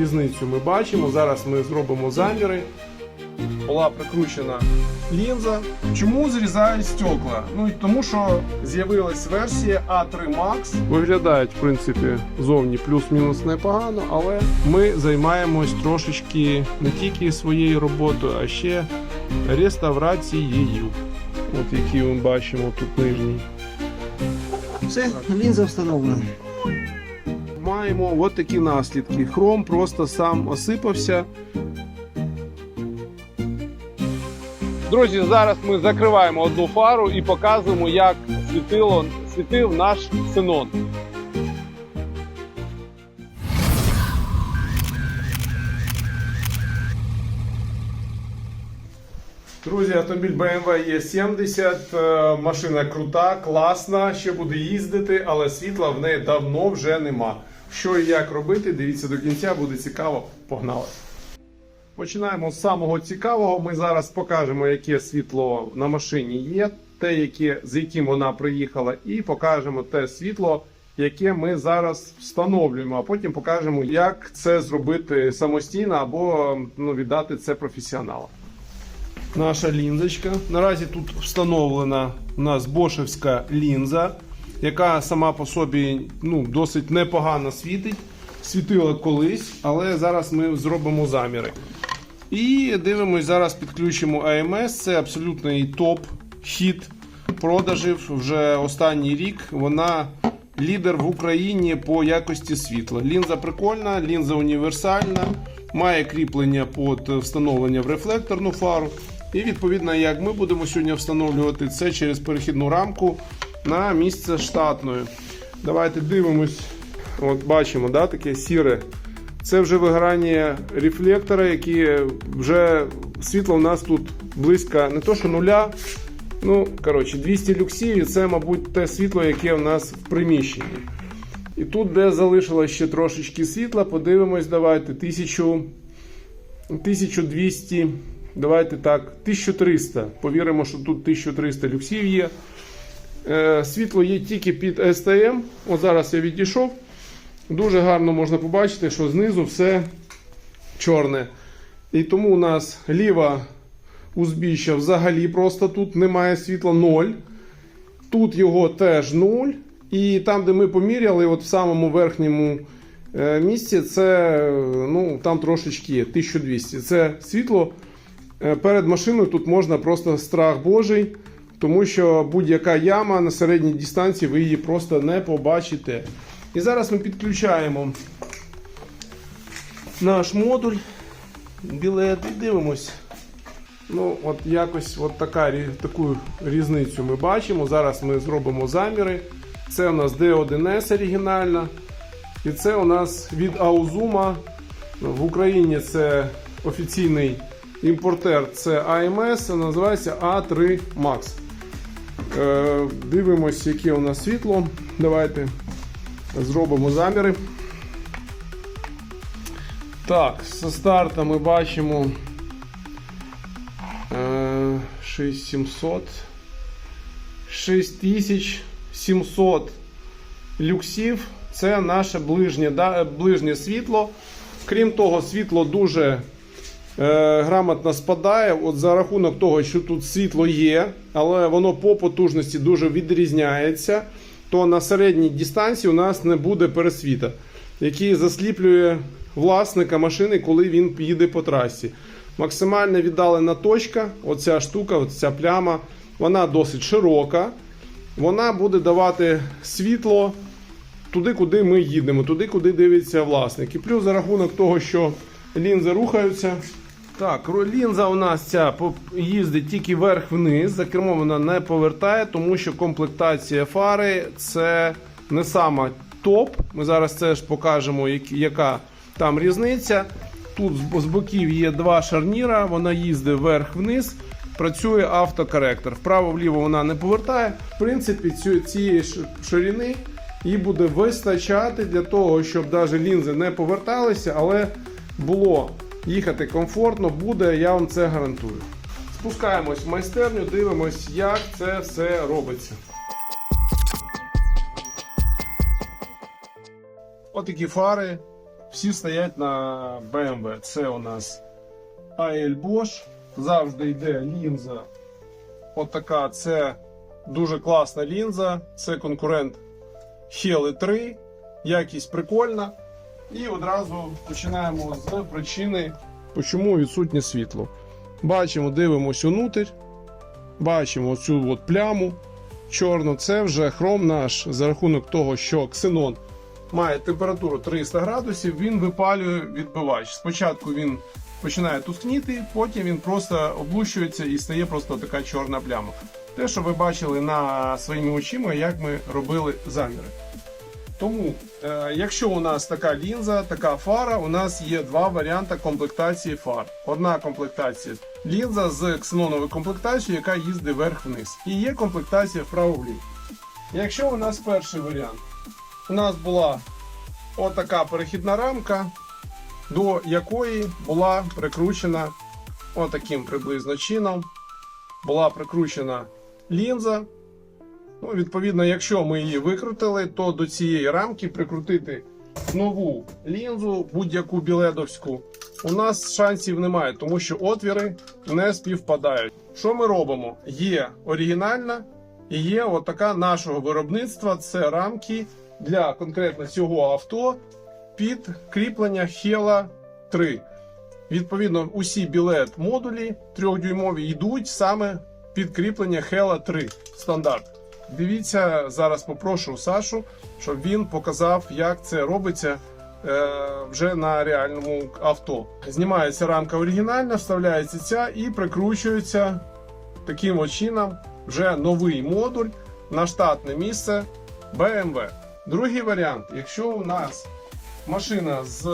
різницю ми бачимо. Зараз ми зробимо заміри. Була прикручена лінза. Чому зрізають стекла? Ну тому, що з'явилась версія A3 Max. Виглядають, в принципі, зовні плюс-мінус непогано, але ми займаємось трошечки не тільки своєю роботою, а ще реставрацією. От які ми бачимо тут нижній. Все, лінза встановлена. Маємо от такі наслідки. Хром просто сам осипався. Друзі, зараз ми закриваємо одну фару і показуємо, як світило, світив наш синон. Друзі, автомобіль BMW E70, е, машина крута, класна, ще буде їздити, але світла в неї давно вже нема. Що і як робити, дивіться до кінця, буде цікаво. Погнали! Починаємо з самого цікавого. Ми зараз покажемо, яке світло на машині є, те, яке, з яким вона приїхала, і покажемо те світло, яке ми зараз встановлюємо. А потім покажемо, як це зробити самостійно або ну, віддати це професіоналам. Наша лінзочка. Наразі тут встановлена у нас бошевська лінза, яка сама по собі ну, досить непогано світить. Світила колись, але зараз ми зробимо заміри. І дивимось, зараз підключимо AMS. Це абсолютний топ хіт продажів вже останній рік. Вона лідер в Україні по якості світла. Лінза прикольна, лінза універсальна, має кріплення під встановлення в рефлекторну фару. І відповідно, як ми будемо сьогодні встановлювати це через перехідну рамку на місце штатної. Давайте дивимось. От бачимо, да, таке сіре. Це вже виграння рефлектора, які вже світло у нас тут близько не то що нуля. Ну, коротше, 200 люксів, і це, мабуть, те світло, яке у нас в приміщенні. І тут, де залишилось ще трошечки світла, подивимось, давайте 1000, 1200, давайте так, 1300. Повіримо, що тут 1300 люксів є. Е, світло є тільки під STM. От зараз я відійшов. Дуже гарно можна побачити, що знизу все чорне. І тому у нас ліва узбіччя взагалі просто тут немає світла 0. Тут його теж 0. І там, де ми поміряли, от в самому верхньому е, місці, це ну, там трошечки є 1200. Це світло е, перед машиною тут можна просто страх Божий. Тому що будь-яка яма на середній дистанції ви її просто не побачите. І зараз ми підключаємо наш модуль, білет і дивимось. Ну, от якось от така, таку різницю ми бачимо. Зараз ми зробимо заміри. Це у нас D1S оригінальна. І це у нас від Auzuma. В Україні це офіційний імпортер, це AMS, називається A3 Max. Е, Дивимось, яке у нас світло. Давайте зробимо заміри. Так, зі старта ми бачимо е, 6700. 6700 люксів. Це наше ближнє, ближнє світло. Крім того, світло дуже грамотно спадає. От за рахунок того, що тут світло є, але воно по потужності дуже відрізняється, то на середній дистанції у нас не буде пересвіта, який засліплює власника машини, коли він їде по трасі. Максимально віддалена точка, оця штука, оця пляма, вона досить широка. Вона буде давати світло туди, куди ми їдемо, туди, куди дивиться власник. І плюс за рахунок того, що лінзи рухаються. Так, лінза у нас ця їздить тільки вверх-вниз, за кермом вона не повертає, тому що комплектація фари це не сама топ. Ми зараз це ж покажемо, яка там різниця. Тут з боків є два шарніра, вона їздить вверх-вниз. Працює автокоректор. Вправо-вліво вона не повертає. В принципі, цієї ширини їй буде вистачати для того, щоб навіть лінзи не поверталися, але було їхати комфортно, буде, я вам це гарантую. Спускаємось в майстерню, дивимось, як це все робиться. Отакі фари. всі стоять на BMW. Це у нас AL Bosch. Завжди йде лінза. Отака, це дуже класна лінза. Це конкурент Heli 3. Якість прикольна. І одразу починаємо з причини, чому відсутнє світло. Бачимо, дивимося внутрь. Бачимо цю от пляму чорну. Це вже хром наш за рахунок того, що ксенон має температуру 300 градусів, він випалює відбивач. Спочатку він починає тускніти, потім він просто облущується і стає просто така чорна пляма. Те, що ви бачили на своїми очима, як ми робили заміри. Тому, е, якщо у нас така лінза, така фара, у нас є два варіанти комплектації фар. Одна комплектація лінза з ксеноновою комплектацією, яка їздить вверх-вниз. І є комплектація вправо-вліво. Якщо у нас перший варіант, у нас була отака перехідна рамка, до якої була прикручена отаким приблизно чином, була прикручена лінза. Ну, відповідно, якщо ми її викрутили, то до цієї рамки прикрутити нову лінзу, будь-яку біледовську, у нас шансів немає, тому що отвіри не співпадають. Що ми робимо? Є оригінальна і є отака нашого виробництва. Це рамки для конкретно цього авто під кріплення Hella 3. Відповідно, усі білет модулі 3-дюймові йдуть саме під кріплення Hella 3 стандарт. Дивіться, зараз попрошу Сашу, щоб він показав, як це робиться е, вже на реальному авто. Знімається рамка оригінальна, вставляється ця і прикручується таким чином вже новий модуль на штатне місце BMW. Другий варіант, якщо у нас машина з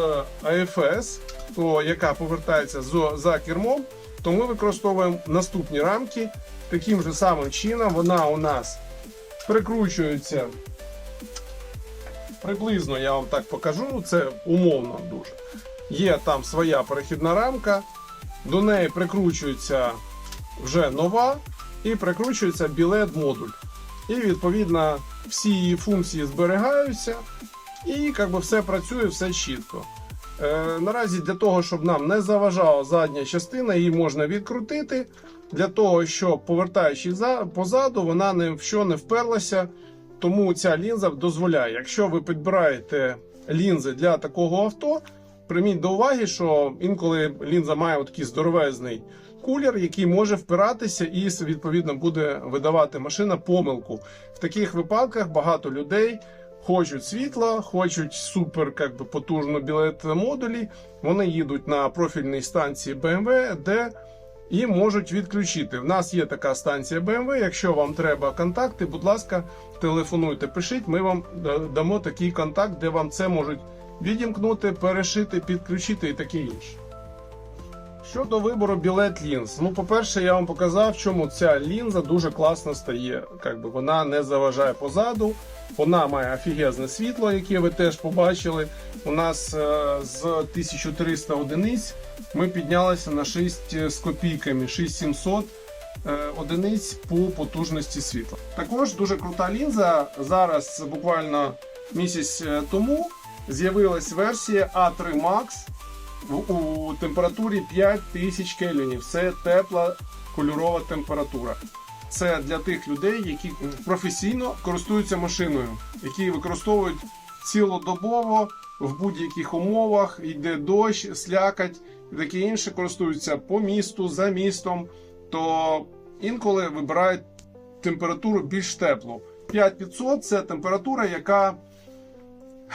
AFS, то яка повертається за кермом, то ми використовуємо наступні рамки. Таким же самим чином вона у нас прикручується приблизно, я вам так покажу, це умовно дуже. Є там своя перехідна рамка, до неї прикручується вже нова і прикручується білет модуль. І відповідно всі її функції зберігаються, і як би все працює, все чітко. Е, наразі для того, щоб нам не заважала задня частина, її можна відкрутити. Для того, щоб повертаючись за, позаду, вона ні в що не вперлася. Тому ця лінза дозволяє. Якщо ви підбираєте лінзи для такого авто, прийміть до уваги, що інколи лінза має такий здоровезний кулер, який може впиратися і відповідно буде видавати машина помилку. В таких випадках багато людей хочуть світла, хочуть супер как би, потужно білет модулі. Вони їдуть на профільній станції BMW, де і можуть відключити. В нас є така станція BMW. Якщо вам треба контакти, будь ласка, телефонуйте, пишіть. Ми вам е, дамо такий контакт, де вам це можуть відімкнути, перешити, підключити і таке інше. Щодо вибору білет лінз, ну, по-перше, я вам показав, чому ця лінза дуже класно стає. Как би вона не заважає позаду, вона має офігезне світло, яке ви теж побачили. У нас е, з 1300 одиниць ми піднялися на 6 з копійками, 6700 е, одиниць по потужності світла. Також дуже крута лінза. Зараз буквально місяць е, тому з'явилась версія A3 Max у температурі 5000 кельвінів. Це тепла кольорова температура. Це для тих людей, які професійно користуються машиною, які використовують цілодобово в будь-яких умовах, йде дощ, слякать і таке інше, користуються по місту, за містом, то інколи вибирають температуру більш теплу. 5500 це температура, яка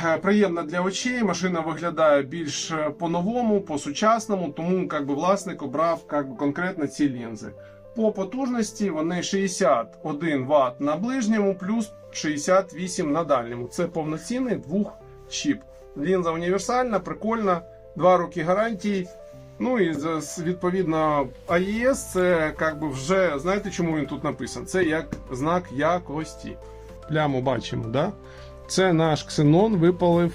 Е, приємна для очей. Машина виглядає більш е, по-новому, по-сучасному, тому как би, власник обрав как би, конкретно ці лінзи. По потужності вони 61 Вт на ближньому, плюс 68 на дальньому. Це повноцінний двох чіп. Лінза універсальна, прикольна, 2 роки гарантії. Ну і відповідно AES це как би, вже знаєте, чому він тут написаний? Це як знак якості. Пляму бачимо, да? Це наш ксенон випалив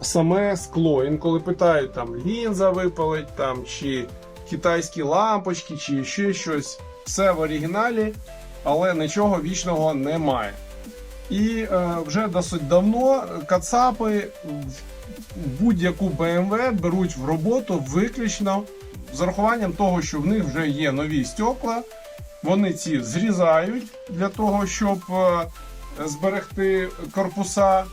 саме скло. Інколи питають, там лінза випалить, там, чи китайські лампочки, чи ще щось. Все в оригіналі, але нічого вічного немає. І е, вже досить давно кацапи будь-яку BMW беруть в роботу виключно з урахуванням того, що в них вже є нові стекла. Вони ці зрізають для того, щоб е, зберегти корпуса,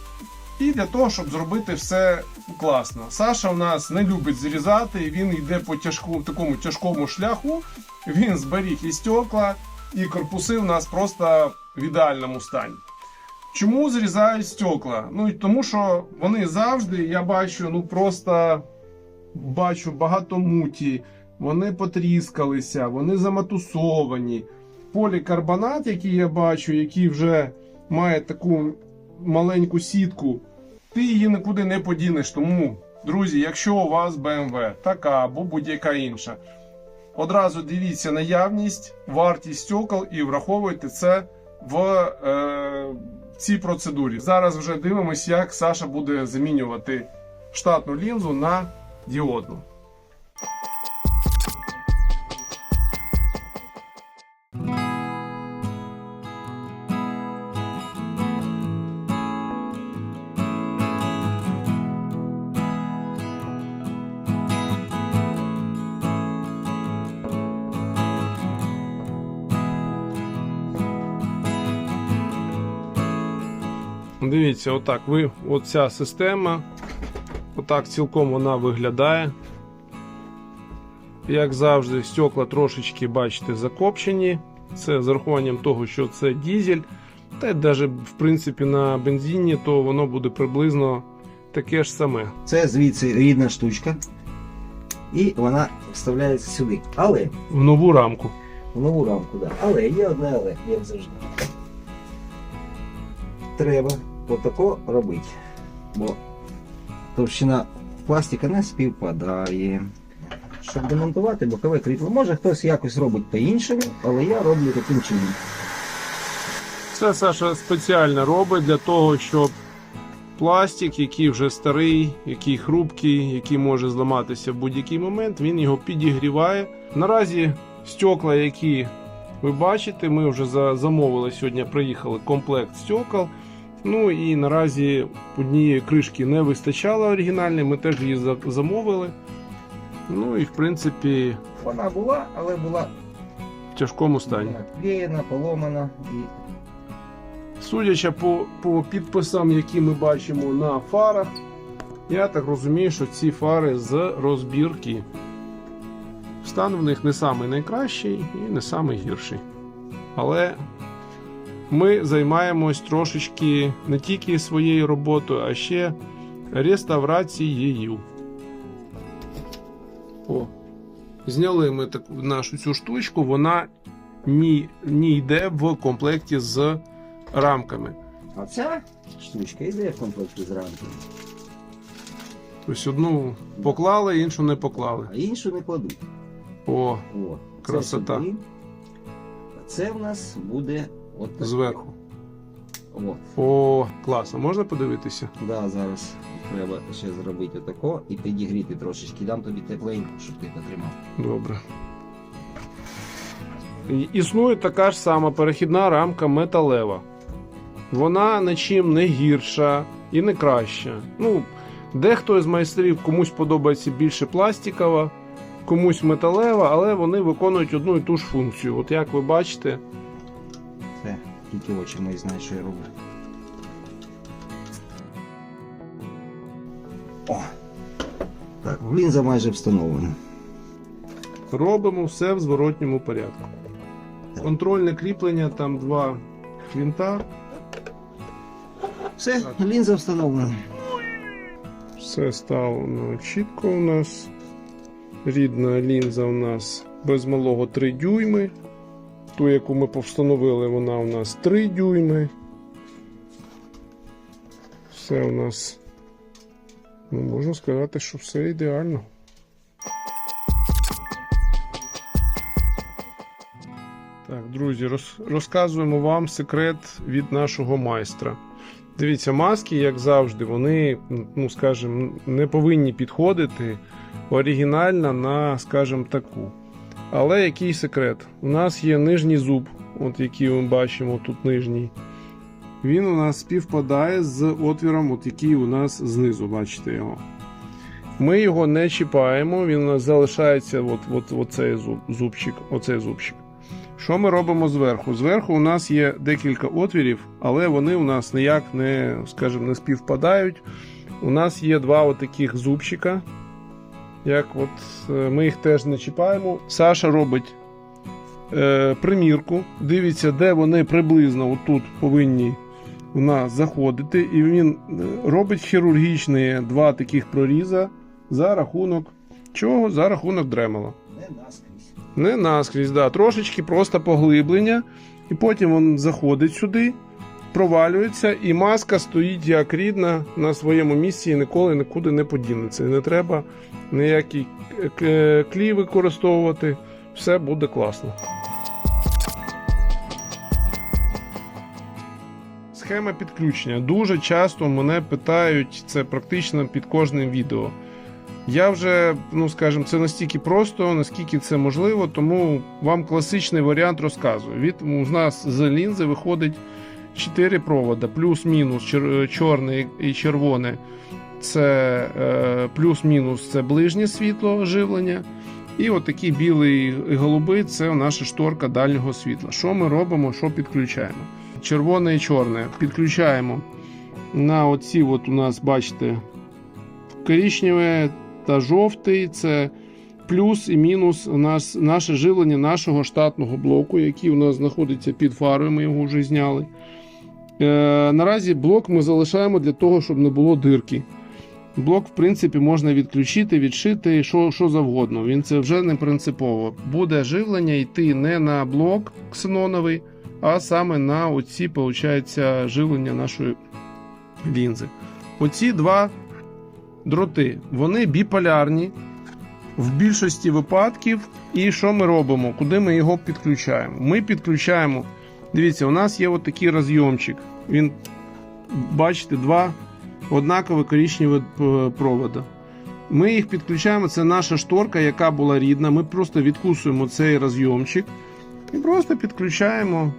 і для того, щоб зробити все класно. Саша у нас не любить зрізати, він йде по тяжку, такому тяжкому шляху. Він зберіг і стекла, і корпуси у нас просто в ідеальному стані. Чому зрізають стекла? Ну і тому, що вони завжди, я бачу, ну просто бачу багато муті, вони потріскалися, вони заматусовані. Полікарбонат, який я бачу, який вже має таку маленьку сітку, ти її нікуди не подінеш. Тому, друзі, якщо у вас BMW така або будь-яка інша, одразу дивіться наявність, вартість стекол і враховуйте це в е, цій процедурі. Зараз вже дивимося, як Саша буде замінювати штатну лінзу на діодну. Дивіться, отак ви, оця система, отак цілком вона виглядає. Як завжди, стекла трошечки, бачите, закопчені. Це з урахуванням того, що це дізель. Та й навіть в принципі на бензині, то воно буде приблизно таке ж саме. Це звідси рідна штучка. І вона вставляється сюди. Але В нову рамку. в нову рамку, да. Але є одне але, як завжди. Треба отако робити. Бо товщина пластика не співпадає. Щоб демонтувати бокове кріпло, може хтось якось робить по-іншому, але я роблю таким чином. Це Саша спеціально робить для того, щоб пластик, який вже старий, який хрупкий, який може зламатися в будь-який момент, він його підігріває. Наразі стекла, які ви бачите, ми вже за- замовили сьогодні, приїхали комплект стекол. Ну і наразі однієї кришки не вистачало оригінальної, ми теж її замовили. Ну і в принципі Вона була, але була в тяжкому стані. клеєна, поломана і Судячи по, по підписам, які ми бачимо на фарах, я так розумію, що ці фари з розбірки. Стан в них не самий найкращий і не самий гірший. Але ми займаємось трошечки не тільки своєю роботою, а ще реставрацією. О, зняли ми таку нашу цю штучку, вона не, не йде в комплекті з рамками. А ця штучка йде в комплекті з рамкою, Тобто одну поклали, іншу не поклали. а іншу не кладуть. О, О, це Красота. сюди. А це в нас буде от так. зверху. О, О, класно, можна подивитися? да, зараз треба ще зробити отако і підігріти трошечки. Дам тобі тепленьку, щоб ти потримав. Добре. Існує така ж сама перехідна рамка металева. Вона нічим не гірша і не краща. Ну, дехто із майстрів комусь подобається більше пластикова, комусь металева, але вони виконують одну і ту ж функцію. От як ви бачите, тільки очі мої знають, що я роблю. О! Так, лінза майже встановлена. робимо все в зворотньому порядку. Контрольне кріплення, там два квінта. Все, лінза встановлена. Все стало ну, чітко у нас. Рідна лінза у нас без малого 3 дюйми. Ту, яку ми повстановили, вона у нас 3 дюйми. Все у нас. Ну, можна сказати, що все ідеально. Так, друзі, роз, розказуємо вам секрет від нашого майстра. Дивіться, маски, як завжди, вони, ну скажімо, не повинні підходити оригінально на, скажімо, таку. Але який секрет? У нас є нижній зуб, от який ми бачимо тут нижній. він у нас співпадає з отвіром, от який у нас знизу, бачите його. Ми його не чіпаємо, він у нас залишається от, от, оцей зуб, зубчик, оцей зубчик. Що ми робимо зверху? Зверху у нас є декілька отвірів, але вони у нас ніяк не, скажімо, не співпадають. У нас є два от таких зубчика. Як от е, ми їх теж не чіпаємо. Саша робить е, примірку, дивиться, де вони приблизно отут повинні у нас заходити, і він е, робить хірургічні два таких проріза за рахунок чого? За рахунок дремела. Не наскрізь. Не наскрізь, да, трошечки просто поглиблення, і потім він заходить сюди, провалюється, і маска стоїть як рідна на своєму місці і ніколи нікуди не подінеться. І не треба ніякі к- к- використовувати, все буде класно. Схема підключення. Дуже часто мене питають це практично під кожним відео. Я вже, ну скажімо, це настільки просто, наскільки це можливо, тому вам класичний варіант розказую. Від у нас з лінзи виходить 4 провода, плюс-мінус чор- чорний і червоне. Це е, плюс-мінус це ближнє світло живлення. І от такі білий і голубий це наша шторка дальнього світла. Що ми робимо, що підключаємо? Червоне і чорне підключаємо на оці, от у нас, бачите, коричневе та жовтий це плюс і мінус нас наше живлення нашого штатного блоку, який у нас знаходиться під фарою. Ми його вже зняли. Е, наразі блок ми залишаємо для того, щоб не було дирки. Блок, в принципі, можна відключити, відшити, що, що завгодно. Він це вже не принципово. Буде живлення йти не на блок ксеноновий, а саме на оці, виходить, живлення нашої лінзи. Оці два дроти, вони біполярні в більшості випадків. І що ми робимо? Куди ми його підключаємо? Ми підключаємо. Дивіться, у нас є от такий розйомчик. Він, бачите, два однакові коричневі е, провода. Ми їх підключаємо. Це наша шторка, яка була рідна. Ми просто відкусуємо цей розйомчик і просто підключаємо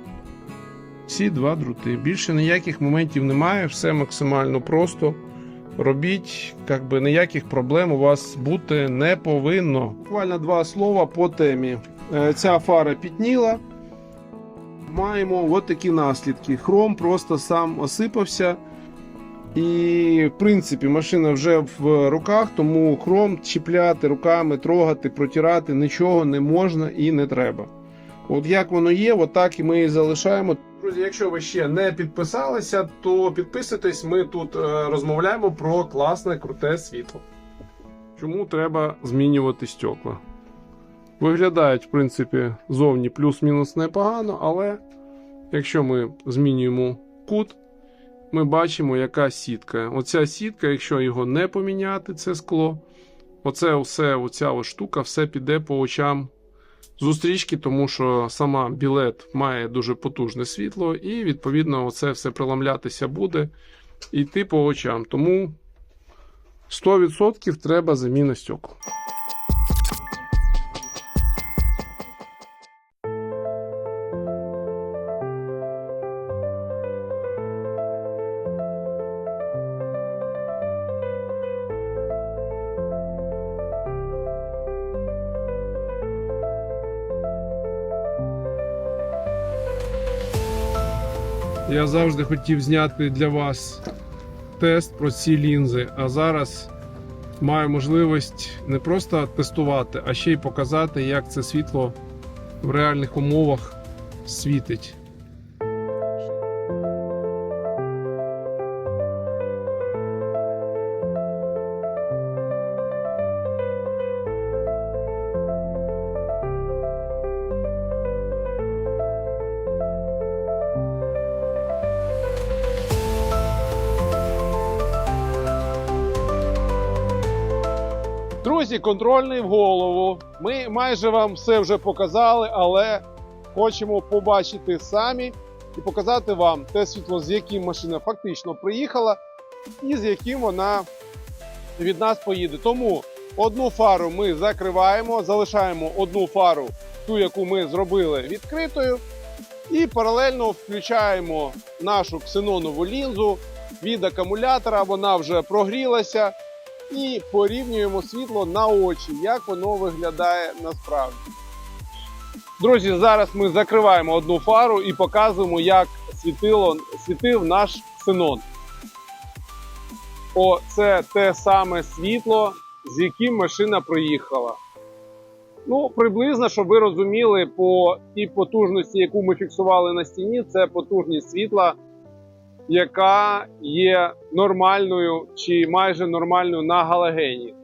ці два дроти. Більше ніяких моментів немає, все максимально просто. Робіть, як би ніяких проблем у вас бути не повинно. Буквально два слова по темі. Е, Ця фара пітніла. Маємо от такі наслідки. Хром просто сам осипався. І, в принципі, машина вже в руках, тому хром чіпляти руками, трогати, протирати нічого не можна і не треба. От як воно є, от так і ми і залишаємо. Друзі, якщо ви ще не підписалися, то підписуйтесь. Ми тут е, розмовляємо про класне, круте світло. Чому треба змінювати стекла? Виглядають, в принципі, зовні плюс-мінус непогано, але якщо ми змінюємо кут, ми бачимо, яка сітка. Оця сітка, якщо його не поміняти, це скло, оце все, оця штука, все піде по очам зустрічки, тому що сама білет має дуже потужне світло, і відповідно оце все приламлятися буде йти по очам. Тому 100% треба заміна стекол. Я завжди хотів зняти для вас тест про ці лінзи, а зараз маю можливість не просто тестувати, а ще й показати, як це світло в реальних умовах світить. Друзі, контрольний в голову. Ми майже вам все вже показали, але хочемо побачити самі і показати вам те світло, з яким машина фактично приїхала, і з яким вона від нас поїде. Тому одну фару ми закриваємо, залишаємо одну фару, ту, яку ми зробили відкритою. І паралельно включаємо нашу ксенонову лінзу від акумулятора, вона вже прогрілася. І порівнюємо світло на очі, як воно виглядає насправді. Друзі, зараз ми закриваємо одну фару і показуємо, як світило, світив наш ксенон. О, це те саме світло, з яким машина проїхала. Ну, приблизно, щоб ви розуміли, по тій потужності, яку ми фіксували на стіні, це потужність світла, яка є нормальною чи майже нормальною на галогені.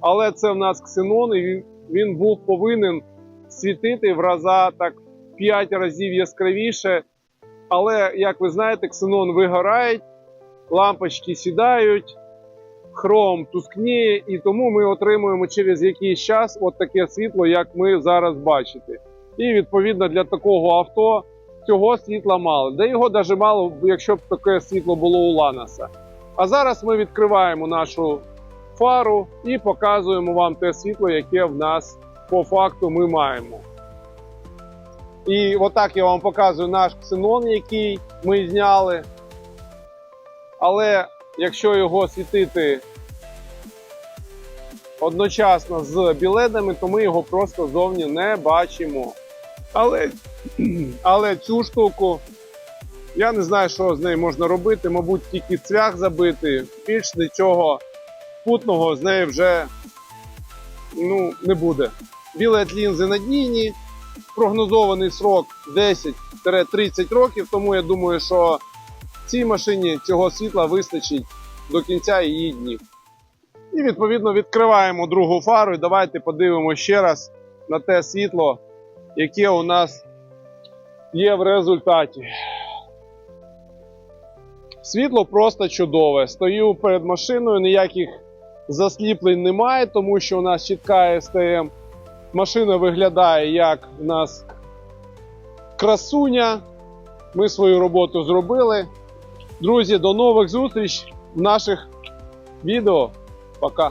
Але це в нас ксенон, і він, він був повинен світити в раза так 5 разів яскравіше. Але, як ви знаєте, ксенон вигорає, лампочки сідають, хром тускніє, і тому ми отримуємо через якийсь час от таке світло, як ми зараз бачите. І відповідно для такого авто цього світла мало. Да його навіть мало, якщо б таке світло було у Ланаса. А зараз ми відкриваємо нашу фару і показуємо вам те світло, яке в нас по факту ми маємо. І отак я вам показую наш ксенон, який ми зняли. Але якщо його світити одночасно з біледами, то ми його просто зовні не бачимо. Але, але цю штуку я не знаю, що з нею можна робити. Мабуть, тільки цвях забити. Більш нічого путного з нею вже ну, не буде. Білет лінзи надійні, прогнозований срок 10-30 років, тому я думаю, що цій машині цього світла вистачить до кінця її днів. І відповідно відкриваємо другу фару і давайте подивимося ще раз на те світло, яке у нас є в результаті. Світло просто чудове. Стою перед машиною, ніяких засліплень немає, тому що у нас чітка СТМ. Машина виглядає як у нас красуня. Ми свою роботу зробили. Друзі, до нових зустріч в наших відео. Пока.